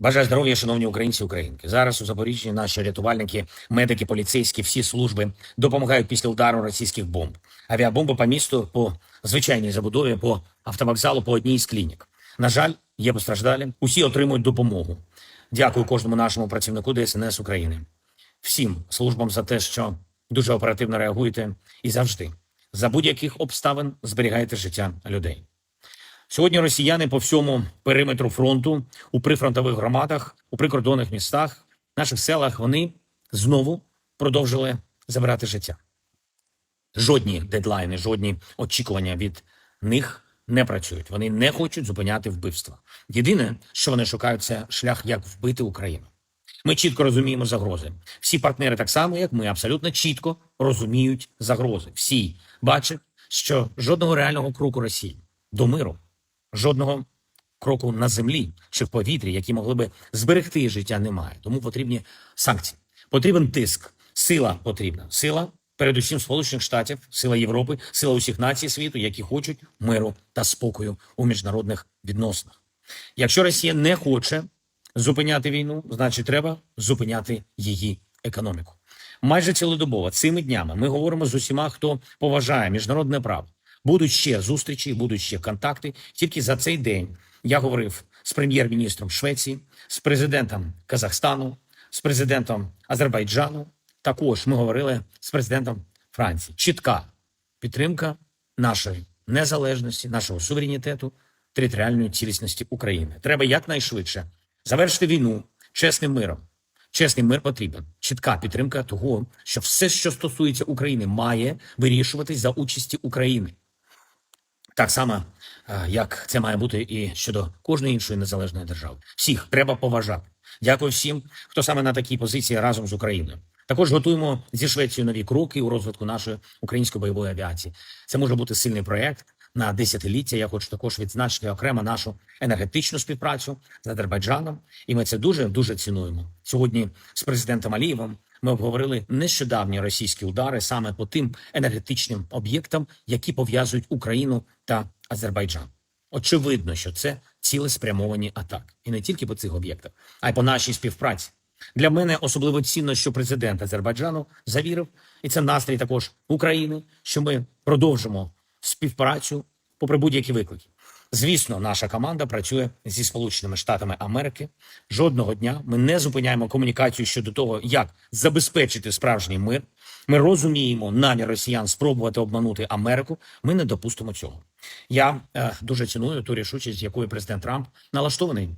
Бажаю здоров'я, шановні українці українки. Зараз у Запоріжжі наші рятувальники, медики, поліцейські, всі служби допомагають після удару російських бомб. Авіабомби по місту, по звичайній забудові, по автовокзалу, по одній з клінік. На жаль, є постраждалі. Усі отримують допомогу. Дякую кожному нашому працівнику ДСНС України, всім службам за те, що дуже оперативно реагуєте і завжди за будь-яких обставин зберігаєте життя людей. Сьогодні росіяни по всьому периметру фронту, у прифронтових громадах, у прикордонних містах, наших селах вони знову продовжили забирати життя. Жодні дедлайни, жодні очікування від них не працюють. Вони не хочуть зупиняти вбивства. Єдине, що вони шукають, це шлях, як вбити Україну. Ми чітко розуміємо загрози. Всі партнери, так само як ми, абсолютно чітко розуміють загрози. Всі бачать, що жодного реального кроку Росії до миру, жодного кроку на землі чи в повітрі, які могли би зберегти життя, немає. Тому потрібні санкції. Потрібен тиск, сила потрібна. Сила, передусім Сполучених Штатів, сила Європи, сила усіх націй світу, які хочуть миру та спокою у міжнародних відносинах. Якщо Росія не хоче зупиняти війну, значить треба зупиняти її економіку. Майже цілодобово цими днями ми говоримо з усіма, хто поважає міжнародне право. Будуть ще зустрічі, будуть ще контакти. Тільки за цей день я говорив з прем'єр-міністром Швеції, з президентом Казахстану, з президентом Азербайджану. Також ми говорили з президентом Франції. Чітка підтримка нашої незалежності, нашого суверенітету, територіальної цілісності України. Треба якнайшвидше завершити війну чесним миром. Чесний мир потрібен. Чітка підтримка того, що все, що стосується України, має вирішуватись за участі України. Так само, е, як це має бути і щодо кожної іншої незалежної держави. Всіх треба поважати. Дякую всім, хто саме на такій позиції разом з Україною. Також готуємо зі Швецією нові кроки у розвитку нашої української бойової авіації. Це може бути сильний проект на десятиліття. Я хочу також відзначити окремо нашу енергетичну співпрацю з Азербайджаном, і ми це дуже дуже цінуємо. Сьогодні з президентом Алієвим ми обговорили нещодавні російські удари саме по тим енергетичним об'єктам, які пов'язують Україну та Азербайджан. Очевидно, що це цілеспрямовані атаки, і не тільки по цих об'єктах, а й по нашій співпраці. Для мене особливо цінно, що президент Азербайджану завірив, і це настрій також України, що ми продовжимо співпрацю попри будь-які виклики. Звісно, наша команда працює зі Сполученими Штатами Америки. Жодного дня ми не зупиняємо комунікацію щодо того, як забезпечити справжній мир. Ми розуміємо намір росіян спробувати обманути Америку. Ми не допустимо цього. Я е, дуже ціную ту рішучість, якою президент Трамп налаштований